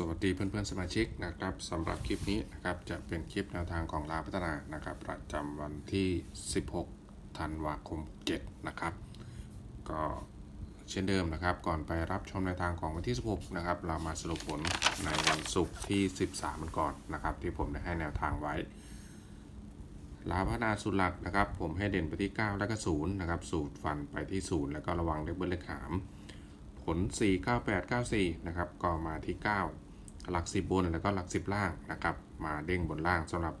สวัสดีเพื่อนๆสมาชิกนะครับสำหรับคลิปนี้นะครับจะเป็นคลิปแนวทางของลาพัฒนานะครับ ประจำวันที่ 16 ธันวาคม7นะครับ ก็เช่นเดิมนะครับ ก่อนไปรับชมแนวทางของวันที่ 16 นะครับ เรามาสรุปผลในวันศุกร์ที่ 13มันก่อนนะครับ ที่ผมได้ให้แนวทางไว้ลาพัฒนาสูตรหลักนะครับ ผมให้เด่นไปที่ 9 แล้วก็0นะครับ สูตรฟันไปที่ 0 แล้วก็ระวังเลขเบิ้ลเลขหามผล 4 9 8 9 4 นะครับ ก็มาที่ 9 หลัก 10 บนแล้วก็หลัก 10 ล่างนะครับ มาเด้งบนล่างสำหรับ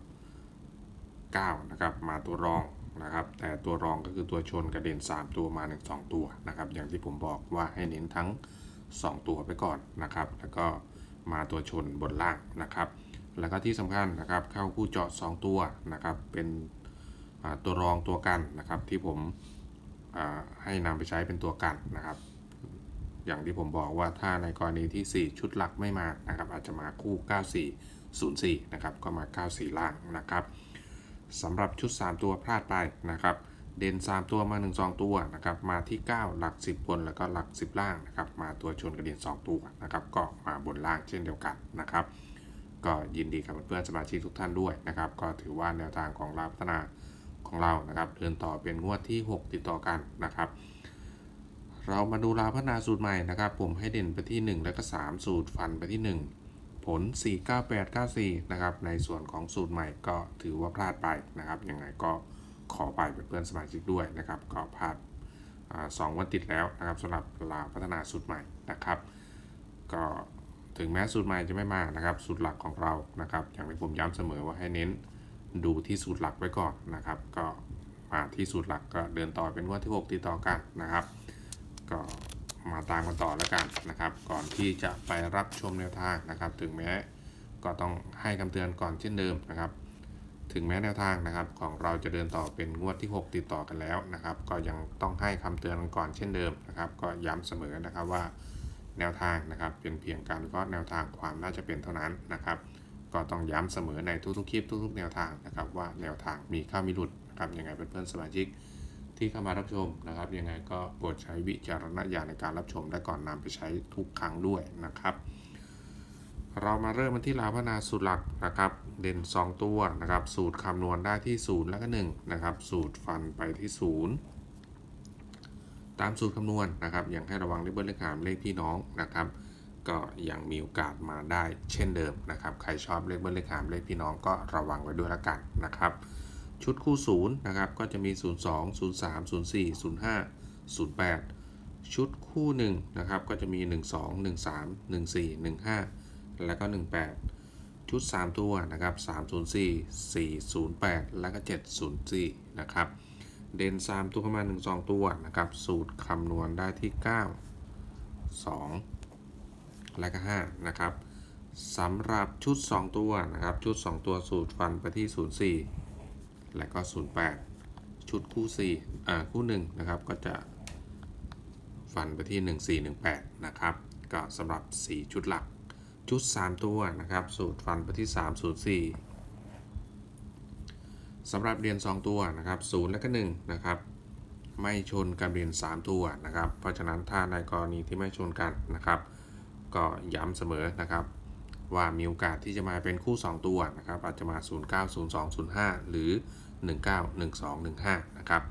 9 นะครับ มาตัวรองนะครับ แต่ตัวรองก็คือตัวชนกระเด็น 3 ตัวมา 1 2 ตัวนะครับ อย่างที่ผมบอกว่าให้เน้นทั้ง 2 ตัวไปก่อนนะครับ แล้วก็มาตัวชนบนล่างนะครับ แล้วก็ที่สำคัญนะครับ เข้าคู่เจาะ 2 ตัวนะครับ เป็นตัวรองตัวกันนะครับที่ผมให้นำไปใช้เป็นตัวกันนะครับ อย่างที่ผมบอกว่าถ้าในกรณีที่ 4 ชุดหลักไม่มานะครับอาจจะมาคู่ 9404 นะครับก็มา 94 ล่างนะครับสำหรับชุด 3 ตัวพลาดไปนะครับเด่น 3 ตัวมา 1 2 ตัวนะครับมาที่ 9 หลัก 10 บนแล้วก็หลัก 10 ล่างนะครับมาตัวชนกระเด็น2 ตัวนะครับก็มาบนล่างเช่นเดียวกันนะครับก็ยินดีกับเพื่อนสมาชิกทุกท่านด้วยนะครับก็ถือว่าแนวทางของเราพัฒนาของเรานะครับเดินต่อเป็นงวดที่ 6 ติดต่อกันนะครับ เรามาดูราวพัฒนาสูตรใหม่นะครับ ผมให้เด่นไปที่ 1 แล้วก็ 3 สูตรฟันไปที่ 1 ผล 49894 นะครับ ในส่วนของสูตรใหม่ก็ถือว่าพลาดไปนะครับยังไงก็ขอไปเป็นเพื่อนสมาชิกด้วยนะครับ ก็พลาดสองวันติดแล้วนะครับสำหรับราวพัฒนาสูตรใหม่นะครับ ก็ถึงแม้สูตรใหม่จะไม่มานะครับ สูตรหลักของเรานะครับ อย่างที่ผมย้ำเสมอว่าให้เน้นดูที่สูตรหลักไว้ก่อนนะครับ ก็มาที่สูตรหลักก็เดินต่อเป็นงวดที่ 6 ติดต่อกันนะครับ ก็มาตามกันต่อแล้วกันนะครับ ก่อนที่จะไปรับชมแนวทางนะครับ ถึงแม้ก็ต้องให้คำเตือนก่อนเช่นเดิมนะครับ ถึงแม้แนวทางนะครับของเราจะเดินต่อเป็นงวดที่ 6 ติดต่อกันแล้วนะครับ ก็ยังต้องให้คำเตือนก่อนเช่นเดิมนะครับ ก็ย้ำเสมอนะครับว่าแนวทางนะครับเป็นเพียงการวิเคราะห์แนวทางความน่าจะเป็นเท่านั้นนะครับ ก็ต้องย้ำเสมอในทุกๆคลิปทุกๆ แนวทางนะครับ ว่าแนวทางมีข้ามีหลุดนะครับยังไงเพื่อนๆสมาชิก ที่เข้ามารับชมนะครับ ยังไงก็โปรดใช้วิจารณญาณในการรับชมและก่อนนำไปใช้ทุกครั้งด้วยนะครับ เรามาเริ่มกันที่ลาพนาสูตรหลักนะครับ เด่น 2 ตัวนะครับ สูตรคำนวณได้ที่ 0 แล้วก็1นะครับ สูตรฟันไปที่ 0 ตามสูตรคำนวณนะครับ ยังให้ระวังเลขเบิ้ลเลขหามเลขพี่น้องนะครับ ก็ยังมีโอกาสมาได้เช่นเดิมนะครับ ใครชอบเลขเบิ้ลเลขหามเลขพี่น้องก็ระวังไว้ด้วยละกันนะครับ ชุดคู่ศูนย์นะครับก็จะมี 0 2 0 3 0 4 0 5 0 8 ชุดคู่1นะครับก็จะมี 1 2 1 3 1 4 1 5 แล้วก็ 18 ชุด 3 ตัวนะครับ3 0 4 4 0 8 แล้วก็ 7 0 4 นะครับเด่น3ตัวเข้ามา1 2 ตัวนะครับสูตรคำนวณได้ที่ 9 2 และก็5นะครับสำหรับชุด 2 ตัวนะครับชุด 2 ตัวสูตรฟันไปที่ 04 และก็ 08 ชุดคู่4อ่าคู่1นะครับก็จะฟันไปที่ 1418 นะครับ ก็สำหรับ 4 ชุดหลัก ชุด 3 ตัวนะครับ สูตรฟันไปที่ 304สำหรับเรียน 2 ตัวนะครับ0และก็1นะครับไม่ชนกันเรียน3ตัวนะครับ เพราะฉะนั้นถ้าในกรณีที่ไม่ชนกันนะครับ ก็ย้ำเสมอนะครับ ว่ามีโอกาสที่จะมาเป็นคู่ 2 ตัวนะครับอาจจะมา 0 9 0 2 0 5 หรือ 19 1 2 1 5 นะครับ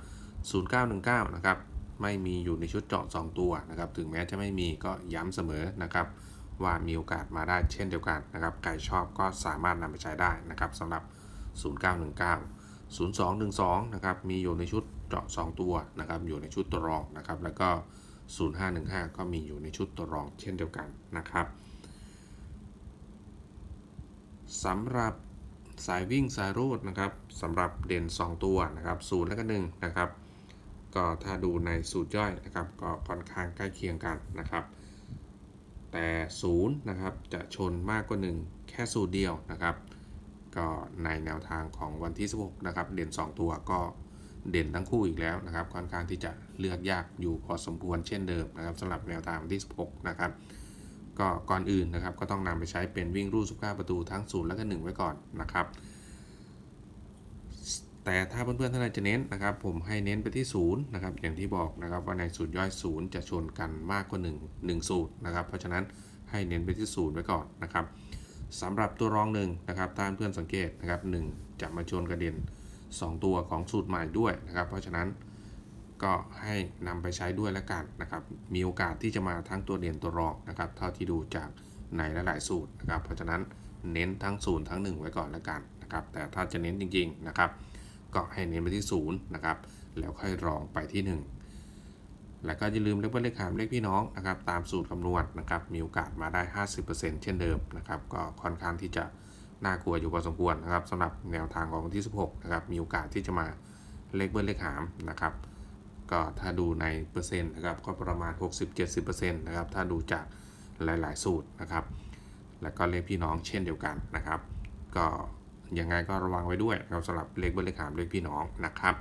0919 นะครับไม่มีอยู่ในชุดเจาะ 2 ตัวนะครับถึงแม้จะไม่มีก็ย้ำเสมอนะครับว่ามีโอกาสมาได้เช่นเดียวกันนะครับใครชอบก็สามารถนำไปใช้ได้นะครับสำหรับ 0919 0212 นะครับ มีอยู่ในชุดเจาะ 2 ตัวนะครับ อยู่ในชุดตัวรองนะครับ แล้วก็ 0515 ก็มีอยู่ในชุดตัวรองเช่นเดียวกันนะครับ สำหรับสายวิ่งสายรูดนะครับสำหรับเด่น 2 ตัวนะครับ0และก็1นะครับก็ถ้าดูในสูตรย่อยนะครับก็ค่อนข้างใกล้เคียงกันนะครับ แต่0นะครับจะชนมากกว่า 1 แค่สูตรเดียวนะครับ ก็ในแนวทางของวันที่ 16 นะครับ เด่น 2 ตัวก็เด่นทั้งคู่อีกแล้วนะครับ ค่อนข้างที่จะเลือกยากอยู่พอสมควรเช่นเดิมนะครับสำหรับแนวทางวันที่ 16 นะครับ ก็ก่อนอื่นนะครับ ก็ต้องนำไปใช้เป็นวิ่งรูด19ประตูทั้ง 0 และก็ 1 ไว้ก่อนนะครับ แต่ถ้าเพื่อนๆท่านใดจะเน้นนะครับ ผมให้เน้นไปที่0นะครับอย่างที่บอกนะครับว่าในสูตรย่อย 0 จะชนกันมากกว่า 1 1 สูตรนะครับ เพราะฉะนั้นให้เน้นไปที่ศูนย์ไว้ก่อนนะครับสำหรับตัวรองหนึ่งนะครับถ้าเพื่อนสังเกตนะครับหนึ่งจะมาชนกระเด็น 2 ตัวของสูตรใหม่ด้วยนะครับ เพราะฉะนั้น ก็ให้นำไปใช้ด้วยแล้วกันนะครับ มีโอกาสที่จะมาทั้งตัวเด่นตัวรองนะครับ เท่าที่ดูจากในหลาย ๆ สูตรนะครับ เพราะฉะนั้นเน้นทั้งศูนย์ทั้ง 1 ไว้ก่อนแล้วกันนะครับ แต่ถ้าจะเน้นจริง ๆ นะครับ ก็ให้เน้นไปที่0นย์นะครับ แล้วค่อยรองไปที่ 1 แล้วก็อย่าลืมเลขเบิ้ลเลขหามเลขพี่น้องนะครับ ตามสูตรคำนวณนะครับ มีโอกาสมาได้ 50%เช่นเดิมนะครับ ก็ค่อนข้างที่จะน่ากลัวอยู่พอสมควรนะครับสำหรับแนวทางของวันที่ 16 นะครับ มีโอกาสที่จะมาเลขเบิ้ลเลขหามนะครับ ก็ถ้าดูในเปอร์เซ็นต์นะครับก็ประมาณ 60-70%นะครับถ้าดูจากหลาย ๆ สูตรนะครับ แล้วก็เลขพี่น้องเช่นเดียวกันนะครับ ก็ยังไงก็ระวังไว้ด้วยนะครับสำหรับเลขเบิ้ลเลขหามเลขพี่น้องนะครับ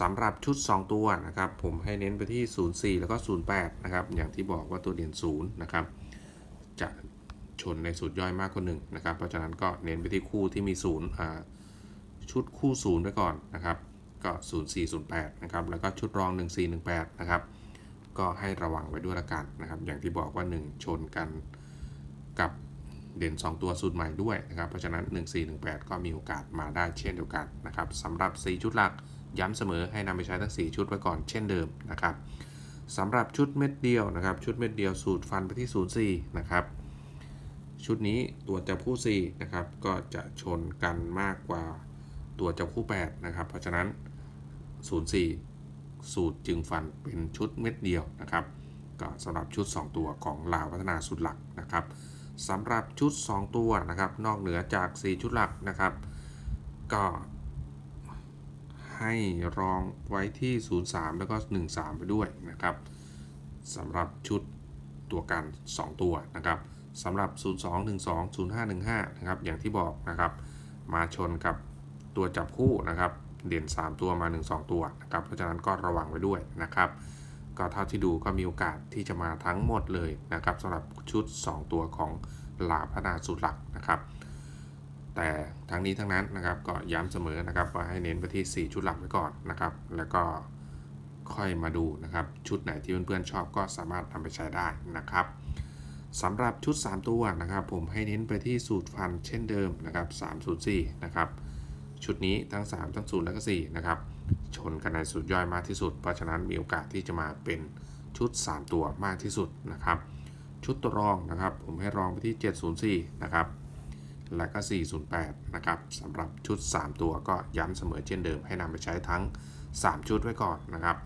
สำหรับชุด 2 ตัวนะครับ ผมให้เน้นไปที่ 04 แล้วก็ 08 นะครับ อย่างที่บอกว่าตัวเด่น0นะครับ จะชนในสูตรย่อยมากกว่า1นะครับ เพราะฉะนั้นก็เน้นไปที่คู่ที่มี0อ่าชุดคู่ 0ไว้ก่อนนะครับ ก็ 0408 นะครับ แล้วก็ชุดรอง 1418 นะครับ ก็ให้ระวังไว้ด้วยละกันนะครับ อย่างที่บอกว่า 1 ชนกันกับเด่น 2 ตัวสูตรใหม่ด้วยนะครับ เพราะฉะนั้น 1418 ก็มีโอกาสมาได้เช่นเดียวกันนะครับสำหรับ 4 ชุดหลักย้ำเสมอให้นำไปใช้ทั้ง 4 ชุดไว้ก่อนเช่นเดิมนะครับสำหรับชุดเม็ดเดียวนะครับ ชุดเม็ดเดียวสูตรฟันไปที่ 04 นะครับ ชุดนี้ตัวจับคู่4นะครับ ก็จะชนกันมากกว่าตัวจับคู่8นะครับ เพราะฉะนั้น 04 สูตรจึงฟันเป็นชุดเม็ดเดียวนะครับ ก็สำหรับชุด 2 ตัวของลาวพัฒนาสูตรหลักนะครับสำหรับชุด 2 ตัวนะครับ นอกเหนือจาก 4 ชุดหลักนะครับ ก็ให้รองไว้ที่ 03 แล้วก็ 13 ไปด้วยนะครับสำหรับชุดตัวกัน2ตัวนะครับสำหรับ 02 12 05 15 นะครับ อย่างที่บอกนะครับ มาชนกับตัวจับคู่นะครับ เด่น 3 ตัวมา 1 2 ตัวนะครับ เพราะฉะนั้นก็ระวังไว้ด้วยนะครับ ก็เท่าที่ดูก็มีโอกาสที่จะมาทั้งหมดเลยนะครับสำหรับชุด 2 ตัวของลาพนาสูตรหลักนะครับ แต่ทั้งนี้ทั้งนั้นนะครับก็ย้ำเสมอนะครับว่าให้เน้นไปที่ 4 ชุดหลักไว้ก่อนนะครับ แล้วก็ค่อยมาดูนะครับ ชุดไหนที่เพื่อนๆชอบก็สามารถนำไปใช้ได้นะครับสำหรับชุด 3 ตัวนะครับ ผมให้เน้นไปที่สูตรฟันเช่นเดิมนะครับ3สูตร4นะครับ ชุดนี้ทั้ง 3 ทั้ง 0 แล้วก็ 4 นะครับ ชนกันในสูตรย่อยมากที่สุด เพราะฉะนั้นมีโอกาสที่จะมาเป็นชุด 3 ตัวมากที่สุดนะครับ ชุดตัวรองนะครับ ผมให้รองไปที่ 704 นะครับ และก็ 408 นะครับสำหรับชุด 3 ตัวก็ย้ำเสมอเช่นเดิม ให้นำไปใช้ทั้ง 3 ชุดไว้ก่อนนะครับ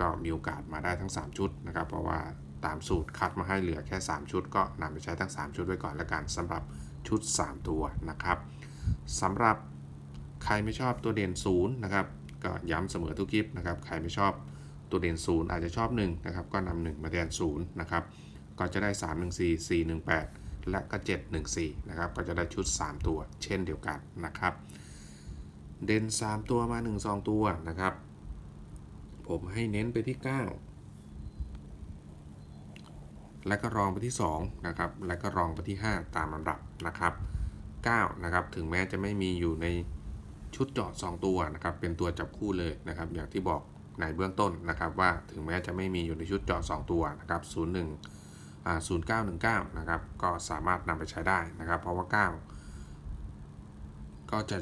ก็มีโอกาสมาได้ทั้ง 3 ชุดนะครับ เพราะว่าตามสูตรคัดมาให้เหลือแค่ 3 ชุด ก็นำไปใช้ทั้ง 3 ชุดไว้ก่อนแล้วกันสำหรับชุด 3 ตัวนะครับสำหรับ ใครไม่ชอบตัวเด่น0นะครับก็ย้ำเสมอทุกคลิปนะครับใครไม่ชอบตัวเด่น 0 อาจจะชอบ1นะครับก็นำ1มาแทน0นะครับก็จะได้ 314 418 และก็ 714นะครับก็จะได้ชุด 3 ตัว เช่นเดียวกันนะครับเด่น 3 ตัวมา 1 2 ตัวนะครับ ผมให้เน้นไปที่ 9 และก็รองไปที่2นะครับและก็รองไปที่ 5 ตามลำดับนะครับ9นะครับถึงแม้จะไม่มีอยู่ใน ชุดเจาะ2 ตัวนะครับเป็นตัวจับคู่เลยนะครับอย่างที่บอกในเบื้องต้นนะครับว่าถึงแม้จะไม่มีอยู่ในชุดเจาะ2 ตัวนะครับ01อ่า0919นะครับก็สามารถนำไปใช้ได้นะครับ เพราะว่า 9 ก็จะ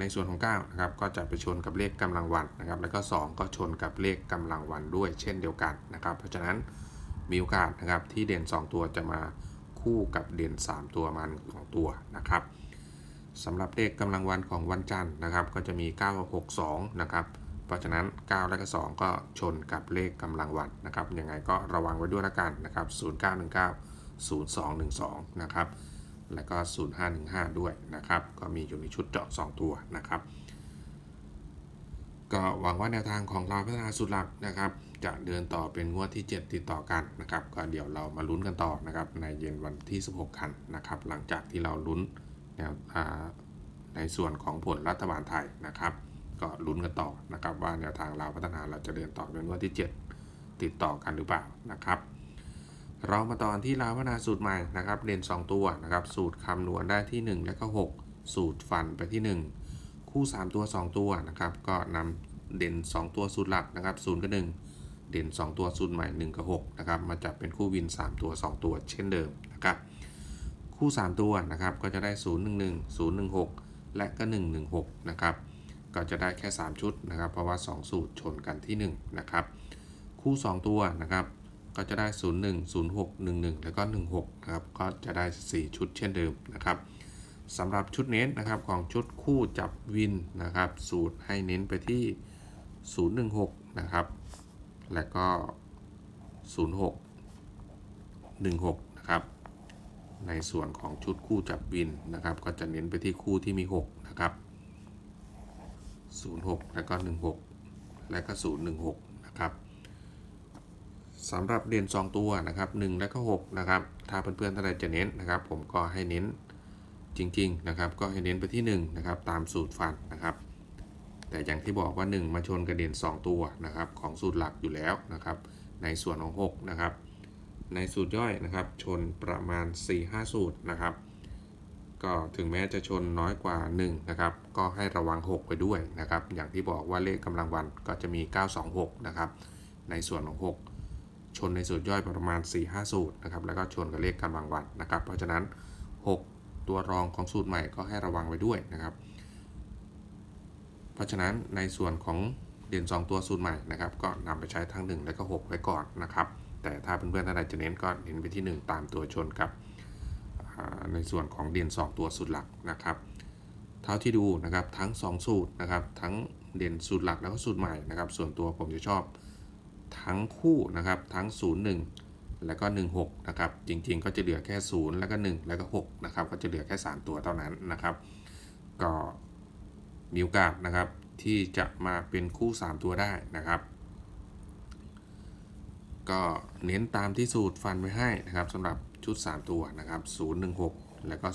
ในส่วนของ9นะครับก็จะไปชนกับเลขกำลังวันนะครับ แล้วก็ 2 ก็ชนกับเลขกำลังวันด้วยเช่นเดียวกันนะครับ เพราะฉะนั้นมีโอกาสนะครับที่เด่น 2 ตัวจะมาคู่กับเด่น 3 ตัวมันของตัวนะครับ สำหรับเลขกำลังวันของวันจันทร์นะครับ ก็จะมี 962 นะครับ เพราะฉะนั้น 9 และก็ 2 ก็ชนกับเลขกำลังวันนะครับ ยังไงก็ระวังไว้ด้วยละกันนะครับ 0919 0212 นะครับ แล้วก็ 0515 ด้วยนะครับ ก็มีอยู่ในชุดเจาะ 2 ตัวนะครับ ก็หวังว่าแนวทางของเราพัฒนาสุดหลักนะครับ จะเดินต่อเป็นงวดที่ 7 ติดต่อกันนะครับ ก็เดี๋ยวเรามาลุ้นกันต่อนะครับในเย็นวันที่ 16 กันนะครับ หลังจากที่เราลุ้น ในส่วนของผลรัฐบาลไทยนะครับ ก็ลุ้นกันต่อนะครับว่าแนวทางเราพัฒนาเราจะเดินต่อเป็นงวดที่ 7 ติดต่อกันหรือเปล่านะครับ เรามาตอนที่ลาวพัฒนาสูตรใหม่นะครับเด่น2 ตัวนะครับสูตรคำนวณได้ที่ 1 และก็ 6 สูตรฟันไปที่ 1 คู่ 3 ตัว 2 ตัวนะครับก็นำเด่น 2 ตัวสูตรหลักนะครับ0กับ1เด่น 2 ตัวสูตรใหม่1กับ6นะครับมาจับเป็นคู่วิน 3 ตัว 2 ตัวเช่นเดิมนะครับ คู่ 3 ตัวนะครับก็จะได้ 0 1 1 0 1 6 และก็ 1 1 6 นะครับ ก็จะได้แค่ 3 ชุดนะครับ เพราะว่า 2 สูตรชนกันที่ 1 นะครับ คู่ 2 ตัวนะครับก็จะได้ 0 1 0 6 1 1 แล้วก็ 1 6 นะครับ ก็จะได้ 4 ชุดเช่นเดิมนะครับสำหรับชุดเน้นนะครับของชุดคู่จับวินนะครับ สูตรให้เน้นไปที่ 016 นะครับ และก็ 06 16 นะครับ ในส่วนของชุดคู่จับวินนะครับ ก็จะเน้นไปที่คู่ที่มี 6 นะครับ 06 แล้วก็ 16 และก็ 016 นะครับสำหรับเด่น2ตัวนะครับ 1 และก็ 6 นะครับ ถ้าเพื่อนๆท่านใดจะเน้นนะครับ ผมก็ให้เน้นจริงๆนะครับ ก็ให้เน้นไปที่1นะครับตามสูตรฟันนะครับ แต่อย่างที่บอกว่า 1 มาชนกระเด่น2 ตัวนะครับ ของสูตรหลักอยู่แล้วนะครับ ในส่วนของ 6 นะครับ ในสูตรย่อยนะครับ ชนประมาณ 4-5 สูตรนะครับ ก็ถึงแม้จะชนน้อยกว่า 1 นะครับ ก็ให้ระวัง 6 ไปด้วยนะครับ อย่างที่บอกว่าเลขกำลังวันก็จะมี 926 นะครับ ในส่วนของ 6 ชนในสูตรย่อยประมาณ 4-5 สูตรนะครับ แล้วก็ชนกับเลขกำลังวันนะครับ เพราะฉะนั้น 6 ตัวรองของสูตรใหม่ก็ให้ระวังไว้ด้วยนะครับ เพราะฉะนั้นในส่วนของเด่น2 ตัวสูตรใหม่นะครับ ก็นำไปใช้ทั้ง 1 และก็ 6 ไว้ก่อนนะครับ แต่ถ้าเพื่อนๆท่านใดจะเน้นก็เน้นไปที่ 1 ตามตัวชนกับในส่วนของเด่น2 ตัวสูตรหลักนะครับ เท่าที่ดูนะครับทั้ง 2 สูตรนะครับทั้งเด่นสูตรหลักแล้วก็สูตรใหม่นะครับ ส่วนตัวผมจะชอบทั้งคู่นะครับทั้ง 0 1 แล้วก็ 1 6 นะครับ จริงๆ ก็จะเหลือแค่ 0 แล้วก็ 1 แล้วก็6นะครับก็จะเหลือแค่ 3 ตัวเท่านั้นนะครับ ก็มีโอกาสนะครับที่จะมาเป็นคู่ 3 ตัวได้นะครับ ก็เน้นตามที่สูตรฟันไว้ให้นะครับสำหรับชุด 3 ตัวนะครับ 016 แล้วก็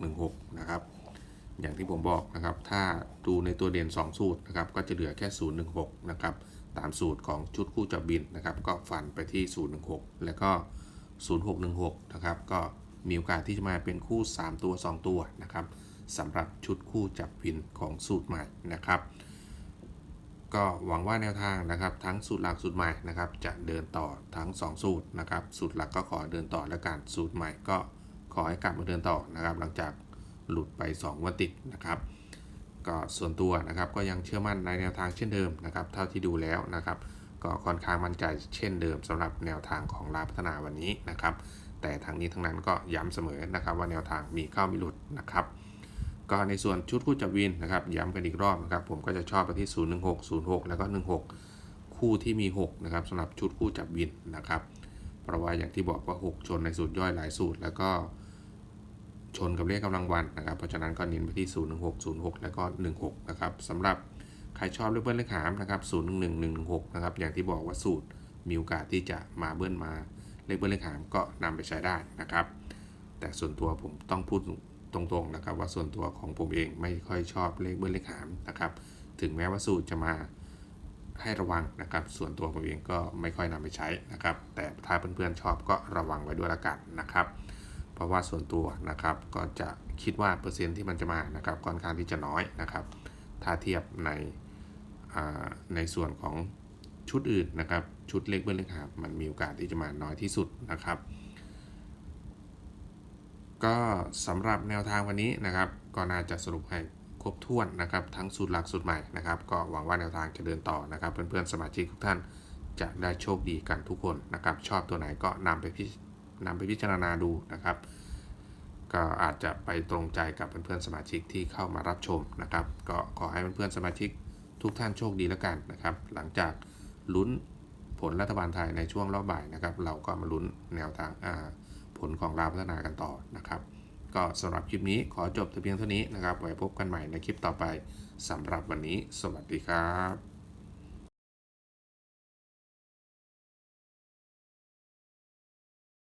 0616 นะครับ อย่างที่ผมบอกนะครับ ถ้าดูในตัวเด่น2 สูตรนะครับ ก็จะเหลือแค่ 016 นะครับ ตามสูตรของชุดคู่จับบินนะครับ ก็ฟันไปที่ 016 แล้วก็ 0616 นะครับ ก็มีโอกาสที่จะมาเป็นคู่ 3 ตัว 2 ตัวนะครับสำหรับชุดคู่จับบินของสูตรใหม่นะครับ ก็หวังว่าแนวทางนะครับ ทั้งสูตรหลักสูตรใหม่นะครับ จะเดินต่อทั้ง 2 สูตรนะครับ สูตรหลักก็ขอเดินต่อแล้วกันสูตรใหม่ก็ขอให้กลับมาเดินต่อนะครับ หลังจากหลุดไป 2 วันติดนะครับก็ส่วนตัวนะครับก็ยังเชื่อมั่นในแนวทางเช่นเดิมนะครับ เท่าที่ดูแล้วนะครับ ก็ค่อนข้างมั่นใจเช่นเดิมสำหรับแนวทางของลาพัฒนาวันนี้นะครับ แต่ทางนี้ทั้งนั้นก็ย้ำเสมอนะครับ ว่าแนวทางมีเข้ามีหลุดนะครับ ก็ในส่วนชุดคู่จับวินนะครับย้ำกันอีกรอบนะครับผมก็จะชอบไปที่ 016 06 แล้วก็ 16 คู่ที่มี 6 นะครับสำหรับชุดคู่จับวินนะครับ เพราะว่าอย่างที่บอกว่า 6 ชนในสูตรย่อยหลายสูตร แล้วก็ชนกับเลขกำลังวันนะครับ เพราะฉะนั้นก็เน้นไปที่ 016 06 แล้วก็ 16 นะครับสำหรับใครชอบเลขเบิ้ลเลขหามนะครับ 011 1 6 นะครับอย่างที่บอกว่าสูตรมีโอกาสที่จะมาเบิ้ลมาเลขเบิ้ลเลขหามก็นำไปใช้ได้นะครับ แต่ส่วนตัวผมต้องพูด ตรงๆนะครับ ว่าส่วนตัวของผมเองไม่ค่อยชอบเลขเบิ้ลเลขหามนะครับ ถึงแม้ว่าสูตรจะมาให้ระวังนะครับ ส่วนตัวผมเองก็ไม่ค่อยนำไปใช้นะครับ แต่ถ้าเพื่อนๆชอบก็ระวังไว้ด้วยละกันนะครับ เพราะว่าส่วนตัวนะครับก็จะคิดว่าเปอร์เซ็นต์ที่มันจะมานะครับค่อนข้างที่จะน้อยนะครับ ถ้าเทียบในในส่วนของชุดอื่นนะครับ ชุดเล็กเบิ้ลเล็กหาบมันมีโอกาสที่จะมาน้อยที่สุดนะครับ ก็สำหรับแนวทางวันนี้นะครับก็น่าจะสรุปให้ครบถ้วนนะครับ ทั้งสูตรหลักสูตรใหม่นะครับ ก็หวังว่าแนวทางจะเดินต่อนะครับ เพื่อนๆสมาชิกทุกท่านจะได้โชคดีกันทุกคนนะครับ ชอบตัวไหนก็นำไปพินำไปพิจารณาดูนะครับ ก็อาจจะไปตรงใจกับเพื่อนๆสมาชิกที่เข้ามารับชมนะครับ ก็ขอให้เพื่อนๆสมาชิกทุกท่านโชคดีแล้วกันนะครับ หลังจากลุ้นผลรัฐบาลไทยในช่วงรอบบ่ายนะครับ เราก็มาลุ้นแนวทางอ่า ผลของการพัฒนากันต่อนะครับ ก็สำหรับคลิปนี้ขอจบแต่เพียงเท่านี้นะครับ ไว้พบกันใหม่ในคลิปต่อไปสำหรับวันนี้ สวัสดีครับ